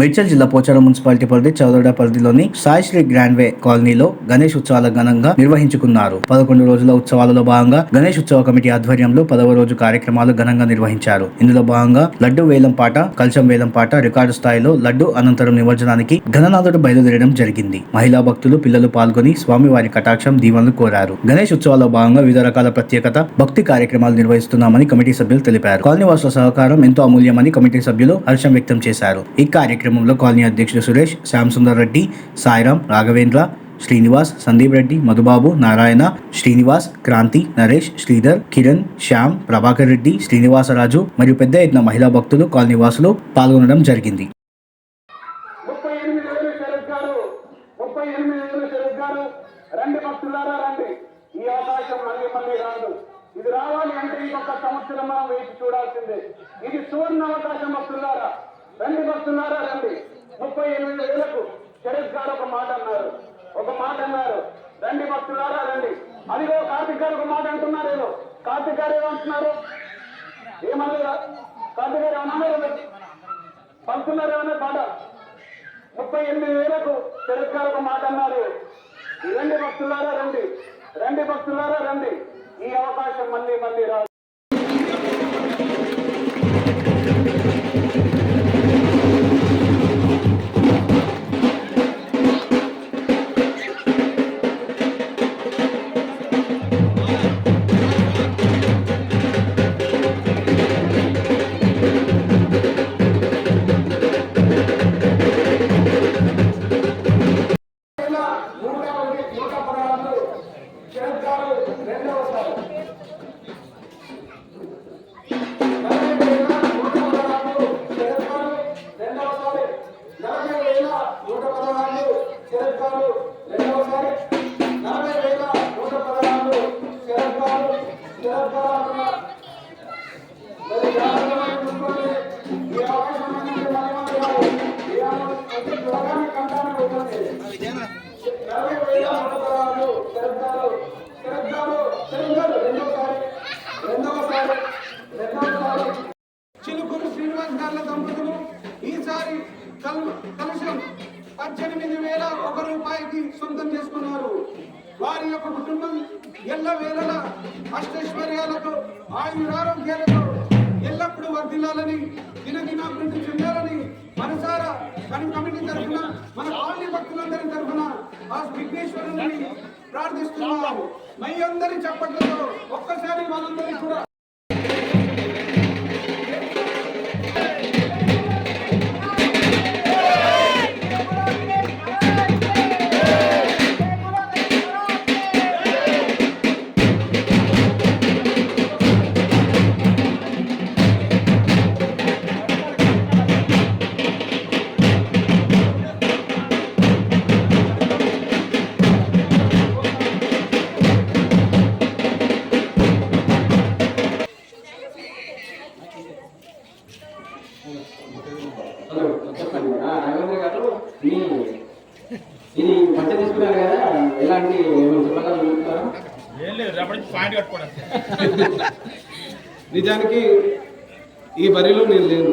మేడ్చల్ జిల్లా పోచారం మున్సిపాలిటీ పరిధి చౌదడ పరిధిలోని సాయిశ్రీ గ్రాండ్వే కాలనీలో గణేష్ ఉత్సవాల ఘనంగా నిర్వహించుకున్నారు. పదకొండు రోజుల ఉత్సవాలలో భాగంగా గణేష్ ఉత్సవ కమిటీ ఆధ్వర్యంలో పదవ రోజు కార్యక్రమాలు ఘనంగా నిర్వహించారు. ఇందులో భాగంగా లడ్డు వేలం పాట కల్చం వేలం పాట రికార్డు స్థాయిలో లడ్డు అనంతరం నిమజ్జనానికి ఘననాథుడు బయలుదేరడం జరిగింది. మహిళా భక్తులు పిల్లలు పాల్గొని స్వామివారి కటాక్షం దీవెనలు కోరారు. గణేష్ ఉత్సవాల్లో భాగంగా వివిధ రకాల ప్రత్యేకత భక్తి కార్యక్రమాలు నిర్వహిస్తున్నామని కమిటీ సభ్యులు తెలిపారు. కాలనీ వాసుల సహకారం ఎంతో అమూల్యమని కమిటీ సభ్యులు హర్షం వ్యక్తం చేశారు. ఈ కార్యక్రమం కార్యక్రమంలో కాలనీ అధ్యక్షుడు సురేష్ శ్యామ్ సుందర్ రెడ్డి సాయిరాం రాఘవేంద్ర శ్రీనివాస్ సందీప్ రెడ్డి మధుబాబు నారాయణ శ్రీనివాస్ క్రాంతి నరేష్ శ్రీధర్ కిరణ్ శ్యామ్ ప్రభాకర్ రెడ్డి శ్రీనివాసరాజు మరియు పెద్ద ఎత్తున మహిళా భక్తులు కాలనీ వాసులు పాల్గొనడం జరిగింది. ఈ అవకాశం మళ్ళీ మళ్ళీ రాదు ఇది రావాలి అంటే ఇంకొక సంవత్సరం మనం వేచి చూడాల్సిందే ఇది సువర్ణ అవకాశం భక్తులారా. రండి వస్తున్నారా? రండి. ముప్పై ఎనిమిది వేలకు శరత్ గారు ఒక మాట అన్నారు. ఒక మాట అన్నారు. రండి భక్తులారా రండి. అదిగో కార్తిక్ గారు ఒక మాట అంటున్నారు ఏదో. కార్తిక్ గారు ఏమంటున్నారు? ఏమన్నారు కార్తిక్ గారు ఏమన్నారు పంపుతున్నారు ఏమన్నా పాట? ముప్పై ఎనిమిది వేలకు శరత్ గారు ఒక మాట అన్నారు. రండి భక్తులారా రండి. రండి భక్తులారా రండి. ఈ అవకాశం మళ్ళీ మళ్ళీ రాదు రెండవసారి చిలుకూరు శ్రీనివాస్ గార్ల దంపతులు ఈసారి కల్- కలుషం పద్దెనిమిది వేల ఒక రూపాయికి సొంతం చేసుకున్నారు. వారి యొక్క కుటుంబం ఎల్ల వేళల అష్టైశ్వర్యాలతో ఆయురారోగ్యాలతో ఎల్లప్పుడూ వర్ధిల్లాలని మనసారా కమిటీ తరఫున మన కాలనీ భక్తులందరి తరఫున ఆ విఘ్నేశ్వరుని ప్రార్థిస్తున్నాము. మై అందరి చప్పట్లతో ఒక్కసారి వాళ్ళందరికీ కూడా మధ్య తీసుకున్నారు కదా ఎలాంటి నిజానికి ఈ బరిలో నేను లేను.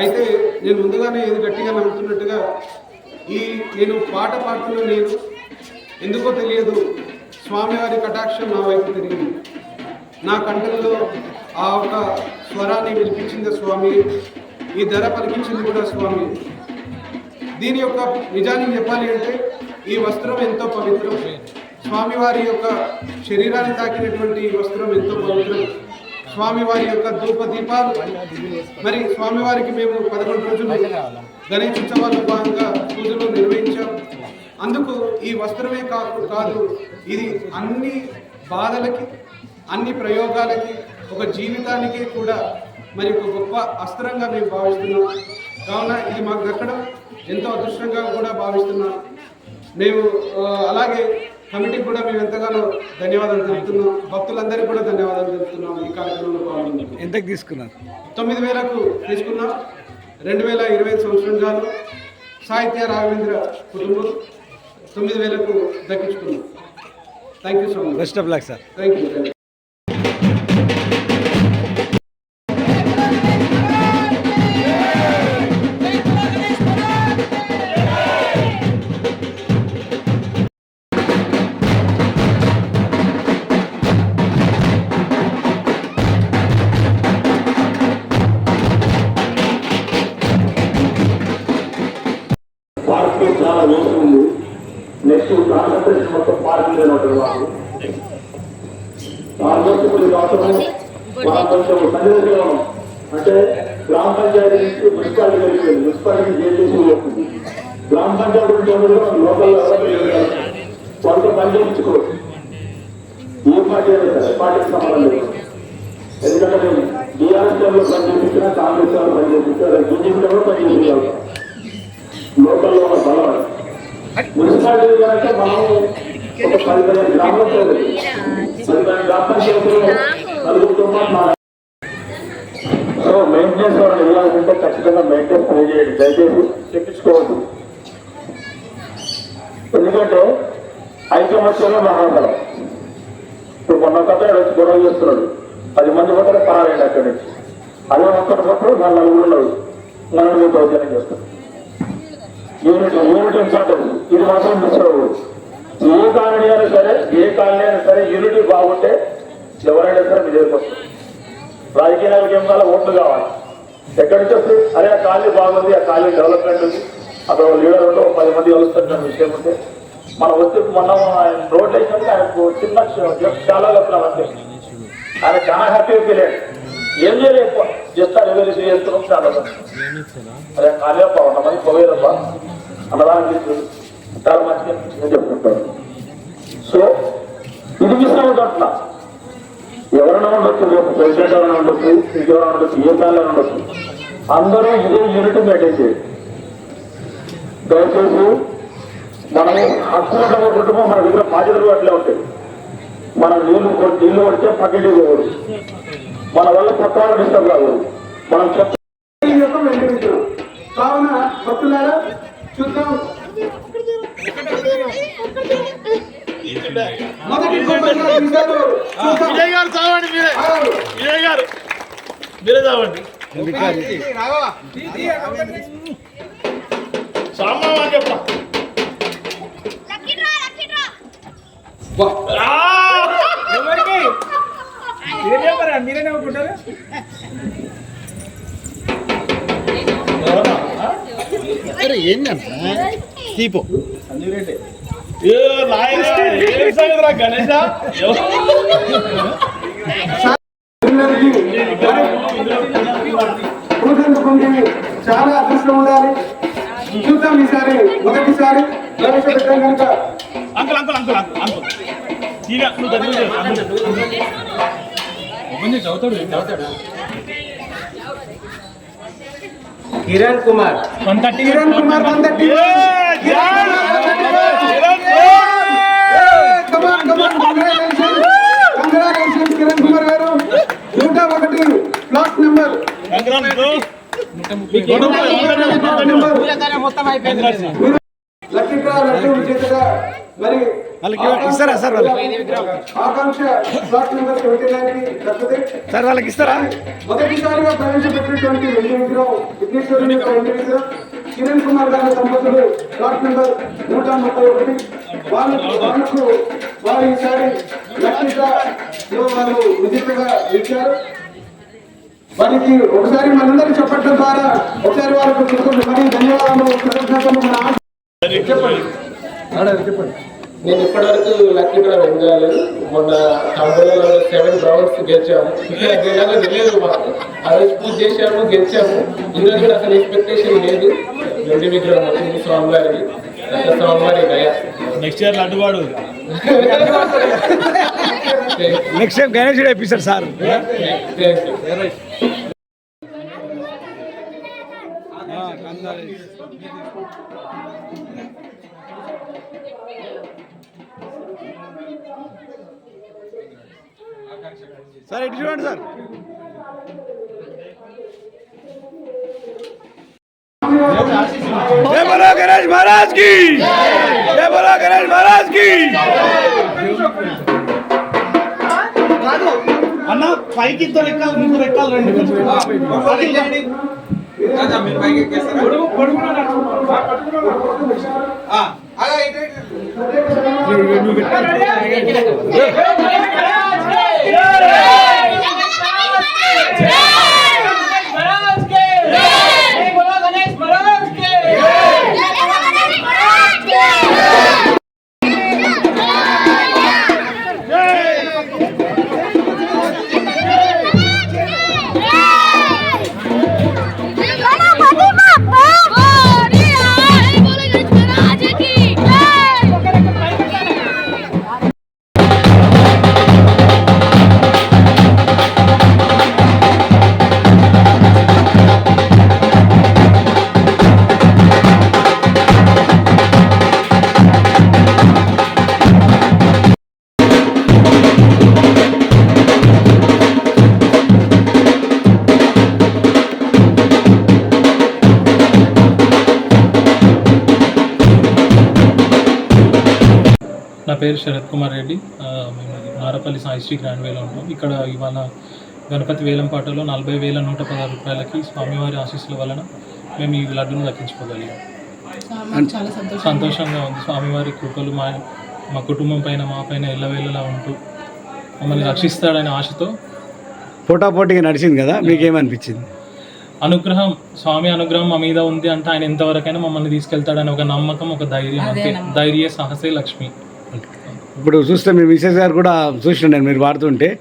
అయితే నేను ముందుగానే ఇది గట్టిగా నమ్ముతున్నట్టుగా ఈ నేను పాట పాడుతున్న నేను ఎందుకో తెలియదు. స్వామివారి కటాక్షం నా వైపు తిరిగింది. నా కంఠంలో ఆ ఒక స్వరాన్ని వినిపించింది స్వామి. ఈ ధర పలికించింది కూడా స్వామి. దీని యొక్క నిజానికి చెప్పాలి అంటే ఈ వస్త్రం ఎంతో పవిత్రం. స్వామివారి యొక్క శరీరాన్ని తాకినటువంటి ఈ వస్త్రం ఎంతో పవిత్రం. స్వామివారి యొక్క ధూప దీపాలు మరి స్వామివారికి మేము పదకొండు రోజులు గణేష్ ఉత్సవాల్లో భాగంగా పూజలు నిర్వహించాం. అందుకు ఈ వస్త్రమే కాదు కాదు ఇది అన్ని బాధలకి అన్ని ప్రయోగాలకి ఒక జీవితానికి కూడా మరి ఒక గొప్ప అస్త్రంగా మేము భావిస్తున్నాం. కావున ఇది మాకు దక్కడం. ఎంతో అదృష్టంగా కూడా భావిస్తున్నాం. మేము అలాగే కమిటీకి కూడా మేము ఎంతగానో ధన్యవాదాలు తెలుపుతున్నాం. భక్తులందరికీ కూడా ధన్యవాదాలు తెలుపుతున్నాం ఈ కార్యక్రమంలో పాల్గొన్నారు ఎంతకు తీసుకున్నారు? తొమ్మిది వేలకు తీసుకున్నాం. రెండు వేల ఇరవై ఐదు సంవత్సరం గాను సాహిత్య రాఘవేంద్ర కుటుంబం తొమ్మిది వేలకు దక్కించుకున్నాం. Thank you so much best of luck sir thank you ఇప్పుడు మనం కొంచెం అంటే గ్రామ పంచాయతీ నుంచి మున్సిపాలిటీ వెళ్ళిపోయింది మున్సిపాలిటీ జేసీ వస్తుంది గ్రామ పంచాయతీ లోకల్ కొంత పని చేయించుకోవచ్చు ఏ పార్టీ అయినా సరే పార్టీకి సంబంధం లేదు ఎందుకంటే నేను బీఆర్ఎస్లో పని చేయించినా కాంగ్రెస్ వాళ్ళు పని బీజేపీ బీజేపీలో పని చేయించాలి లోకల్లో ఉన్న బలం మున్సిపాలిటీ కనుక మనం ఒక పది పదిహేను గ్రామాలు గ్రామ పంచాయతీలో సో మెయింటెనెన్స్ వాళ్ళు వెళ్ళాలంటే ఖచ్చితంగా మెయింటెనెన్స్ పే చేయండి దయచేసి చెప్పించుకోవద్దు ఎందుకంటే ఐకమత్యంలో మహాబలం ఇప్పుడు మొన్న కథ వచ్చి గొడవ చేస్తున్నాడు పది మంది పోతే పారాయండి అక్కడి నుంచి అదే ఒక్కటికప్పుడు నా నలుగురు ఉన్నారు నలుగురు దౌర్జన్యం చేస్తాడు యూనిట్ యూనిట్ ఇంపార్టెంట్ ఇది మాత్రం మిస్ అవ్వదు ఏ కాలనీ అయినా సరే ఏ కాలనీ అయినా సరే యూనిటీ బాగుంటే ఎవరైనా సరే మీ దగ్గరికి వస్తారు. రాజకీయాలకు ఏం కావాలి ఓట్లు కావాలి. ఎక్కడి నుంచి వస్తుంది అరే ఆ కాలనీ బాగుంది ఆ కాలనీ డెవలప్మెంట్ ఉంది. అక్కడ లీడర్ ఉంటే ఒక పది మంది కలుస్తున్న విషయం ఉంటే. మనం వచ్చి మనం ఆయన రోడ్ వేసినప్పుడు ఆయనకు చిన్న చాలా చెప్తున్నాం అంతే ఆయన చాలా హ్యాపీగా ఫీల్ ఏం చేయలేదు ఎక్కువ. జస్ట్ రెవల్యూషన్ చేస్తున్నాం చాలా అదే కాలేపా ఉన్నమని పోయేదప్ప అన్నదానికి చాలా మంచిగా అనిపించిందని చెప్తుంటారు సో ఇది మిస్ అవుతుంటున్నా ఎవరైనా ఉండొచ్చు రేపు ప్రెసిడెంట్ ఎవరైనా ఉండొచ్చు ఇంకెవరైనా ఉండొచ్చు ఏ ప్లాన్ ఉండొచ్చు. అందరూ ఇదే యూనిట్ మెయింటైన్ చేయాలి దయచేసి మనం హక్కులు కుటుంబం మన దగ్గర బాధ్యతలు అట్లే ఉంటాయి. మనం నీళ్ళు నీళ్ళు పడితే పక్కటి పోవడు మన వల్ల కొత్త వాళ్ళు డిస్టర్బ్ కాకూడదు మనం చెప్తాం కావున భక్తులారా చూద్దాం. విజయ్ గారు చావండి మీరే. విజయ్ గారు. మీరే చావండి. చెప్పా. మీరే నాయన చాలా అదృష్టం ఉండాలి. చూద్దాం ఈసారి మొదటిసారి ప్రవేశపెట్టాం కనుక. Uncle uncle uncle uncle uncle. తీరా నువ్వు దగ్గర చేరు, uncle. Kiran Kumar. Kiran Kumar one thirty A, John! Kiran come on come on congratulation Kiran Kumar గారు నూట ఒకటి ప్లాట్ నెంబర్ లక్కీ లడ్డు మరి ఇస్తారా sir Akanksha plot number twenty నైన్కి దక్కుతుంది సార్ వాళ్ళకి ఇస్తారా? మొదటిసారిగా ప్రవేశపెట్టినటువంటి వెండి విగ్రహం విఘ్నేశ్వరుని యొక్క వెండి విగ్రహం కిరణ్ కుమార్ గారి దంపతులు ప్లాట్ నెంబర్ నూట ముప్పై ఒకటి. వాళ్ళకు వాళ్ళకు వారు ఈసారి లక్కీగా వారు విజేతగా ఇచ్చారు. వారికి ఒకసారి మనందరం చెప్పడం ద్వారా ఒకసారి వారికి మరి ధన్యవాదాలు కృతజ్ఞతలు మన ఆశ- నేను ఇప్పటివరకు లక్కీ డ్రా విన్ కాలేదు మొన్న కంపెనీలో సెవెన్ రౌండ్స్ గెలిచాము. ఇక్కడ గెలాలో తెలియదు మాకు. ఆ రోజు పూజ చేసాము గెలిచాము. ఈరోజు కూడా అసలు ఎక్స్పెక్టేషన్ లేదు. వెండి విగ్రహం వచ్చింది స్వామివారికి అట్లా స్వామివారి దయ. Next year లడ్డువాడు next time Ganesh episode sir. Thank sir ఇటు చూడండి సార్ जय बोलो गणेश महाराज की जय बोलो गणेश महाराज की అన్న పైకి ఇద్దరు ఎక్కాలి ముగ్గురు ఎక్కాలి రండి गणेश महाराज के పేరు శరత్ కుమార్ రెడ్డి. మేము నారపల్లి సాయిశ్రీ గ్రాండ్ వేలో ఉంటాం. ఇక్కడ ఇవాళ గణపతి వేలం పాటలో నలభై వేల నూట పదహారు రూపాయలకి స్వామివారి ఆశీస్సుల వలన మేము ఈ లడ్డును దక్కించుకోగలిగాం. సంతోషంగా ఉంది. స్వామివారి కృపలు మా మా కుటుంబం పైన మా పైన ఎల్లవేళలా ఉంటూ మమ్మల్ని రక్షిస్తాడనే ఆశతో పోటాపోటీగా నడిచింది కదా మీకేమనిపించింది? అనుగ్రహం స్వామి అనుగ్రహం మా మీద ఉంది అంటే ఆయన ఎంతవరకైనా మమ్మల్ని తీసుకెళ్తాడని ఒక నమ్మకం ఒక ధైర్యం అంతే. ధైర్య సాహసే లక్ష్మి. ఇప్పుడు చూస్తే మీ మిసెస్ గారు కూడా చూసినాను మీరు వాడుతుంటే.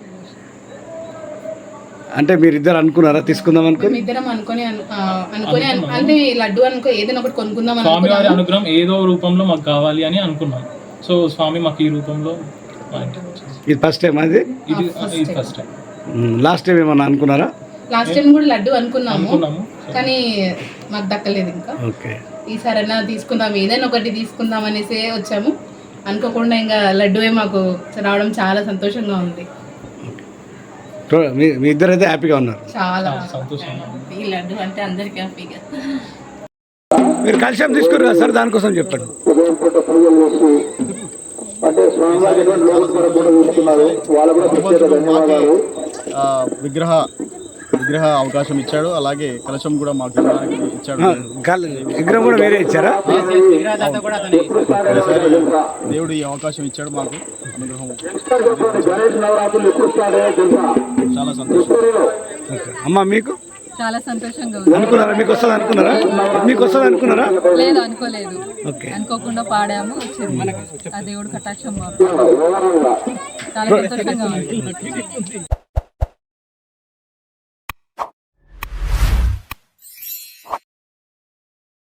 అంటే మీరిద్దరు అనుకున్నారా? తీసుకుందాం అనుకుని? ఇద్దరం అనుకొని అనుకొని అను- అంటే లడ్డు అనుకో ఏదైనా ఒకటి కొనుక్కుందాం అని స్వామివారి. అనుగ్రహం ఏదో రూపంలో మాకు కావాలి అని అనుకున్నాం. సో స్వామి మాకు ఈ రూపంలో ఇది ఫస్ట్ టైం అది ఇది? ఫస్ట్ టైం లాస్ట్ టైం ఏమన్నా అనుకున్నారా? లాస్ట్ టైం కూడా లడ్డు అనుకున్నాము. అనుకున్నాము. కానీ మాకు దక్కలేదు ఇంకా. ఓకే. ఈసారైనా తీసుకుందాం ఏదైనా ఒకటి తీసుకుందాం అనేసి వచ్చాము. అనుకోకుండా ఇంకా లడ్డువే మాకు రావడం చాలా సంతోషంగా ఉంది. మీ ఇద్దరు అయితే హ్యాపీగా ఉన్నారు. చాలా. ఈ లడ్డు అంటే అందరికీ హ్యాపీగా. మీరు కలిసి తీసుకురు కదా సార్ దానికోసం చెప్పండి అంటే స్వామివారి విగ్రహ విగ్రహ అవకాశం ఇచ్చాడు. అలాగే కలశం కూడా మాకు ఇచ్చాడు. విగ్రహం కూడా వేరే ఇచ్చారా? దేవుడు ఈ అవకాశం ఇచ్చాడు మాకు. అనుగ్రహం చాలా సంతోషం. అమ్మ మీకు? చాలా సంతోషంగా ఉంది. అనుకున్నారా? మీకు వస్తుంది అనుకున్నారా? మీకు వస్తుంది అనుకున్నారా? లేదు అనుకోలేదు. ఓకే. అనుకోకుండా పాడాము వచ్చింది. ఆ దేవుడు కటాక్షం మాకు. చాలా సంతోషంగా ఉంది.